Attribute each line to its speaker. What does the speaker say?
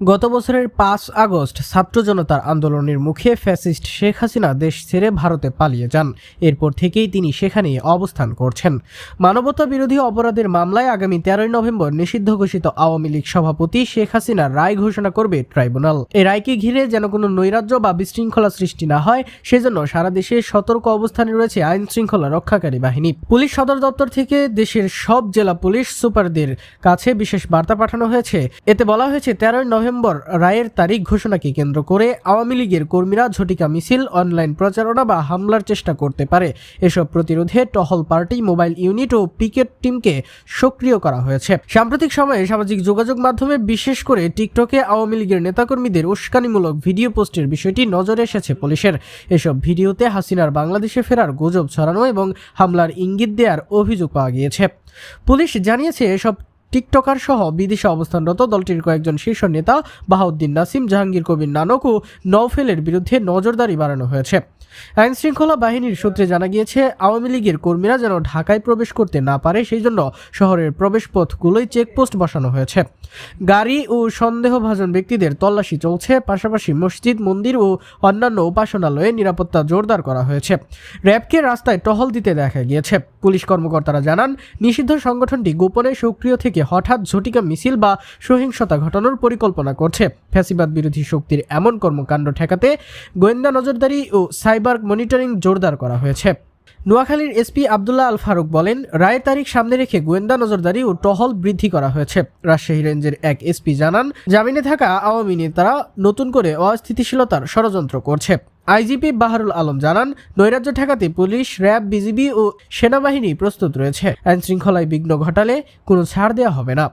Speaker 1: গত বছরের পাঁচ আগস্ট ছাত্র জনতার আন্দোলনের মুখে ফ্যাসিস্ট শেখ হাসিনা দেশ ছেড়ে ভারতে পালিয়ে যান। এরপর থেকেই তিনি সেখানে অবস্থান করছেন। মানবতা বিরোধী অপরাধের মামলায় আগামী তেরোই নভেম্বর নিষিদ্ধ ঘোষিত আওয়ামী লীগ সভাপতি শেখ হাসিনার রায় ঘোষণা করবে ট্রাইব্যুনাল। এই রায়কে ঘিরে যেন কোনো নৈরাজ্য বা বিশৃঙ্খলা সৃষ্টি না হয়, সেজন্য সারা দেশে সতর্ক অবস্থানে রয়েছে আইন শৃঙ্খলা রক্ষাকারী বাহিনী। পুলিশ সদর দপ্তর থেকে দেশের সব জেলা পুলিশ সুপারদের কাছে বিশেষ বার্তা পাঠানো হয়েছে। এতে বলা হয়েছে, তেরোই নভেম্বর রায়ের তারিখ ঘোষণাকে কেন্দ্র করে আওয়ামী লীগের কর্মীরা ঝটিকা মিছিল, অনলাইন প্রচারণা বা হামলার চেষ্টা করতে পারে। এসব প্রতিরোধে টহল পার্টি, মোবাইল ইউনিট ও পিকেট টিমকে সক্রিয় করা হয়েছে। সাম্প্রতিক সময়ে সামাজিক যোগাযোগ মাধ্যমে বিশেষ করে টিকটকে আওয়ামী লীগের নেতাকর্মীদের উস্কানিমূলক ভিডিও পোস্টের বিষয়টি নজরে এসেছে পুলিশের। এসব ভিডিওতে হাসিনার বাংলাদেশে ফেরার গুজব ছড়ানো এবং হামলার ইঙ্গিত দেওয়ার অভিযোগ পাওয়া গিয়েছে। পুলিশ জানিয়েছে, এসব টিকটকার সহ বিদেশে অবস্থানরত দলটির কয়েকজন শীর্ষ নেতা বাহাউদ্দিন নাসিম, জাহাঙ্গীর কবির নানক ও নওফেলের বিরুদ্ধে নজরদারি বাড়ানো হয়েছে। আইন শৃঙ্খলা বাহিনীর সূত্রে জানা গিয়েছে, আওয়ামী লীগের কর্মীরা যেন ঢাকায় প্রবেশ করতে না পারে, সেই জন্য শহরের প্রবেশপথগুলোই চেকপোস্ট বসানো হয়েছে। গাড়ি ও সন্দেহভাজন ব্যক্তিদের তল্লাশি চলছে, পাশাপাশি মসজিদ, মন্দির ও অন্যান্য উপাসনালয়ে নিরাপত্তা জোরদার করা হয়েছে। র্যাবকে রাস্তায় টহল দিতে দেখা গিয়েছে। পুলিশ কর্মকর্তারা জানান, নিষিদ্ধ সংগঠনটি গোপনে সক্রিয় থেকে হঠাৎ ঝটিকা মিছিল বা সহিংসতা ঘটানোর পরিকল্পনা করছে। ফ্যাসিবাদ বিরোধী শক্তির এমন কর্মকাণ্ড ঠেকাতে গোয়েন্দা নজরদারি ও সাইবার মনিটরিং জোরদার করা হয়েছে। নোয়াখালীর এসপি আবদুল্লাহ আল ফারুক বলেন, রায়ের তারিখ সামনে রেখে গোয়েন্দা নজরদারি ও টহল বৃদ্ধি করা হয়েছে। রাজশাহী রেঞ্জের এক এসপি জানান, জামিনে থাকা আওয়ামী নেতারা নতুন করে অস্থিতিশীলতার ষড়যন্ত্র করছে। আইজিপি বাহারুল আলম জানান, নৈরাজ্য ঠেকাতে পুলিশ, র্যাব, বিজিবি ও সেনাবাহিনী প্রস্তুত রয়েছে। আইন শৃঙ্খলায় বিঘ্ন ঘটালে কোনো ছাড় দেওয়া হবে না।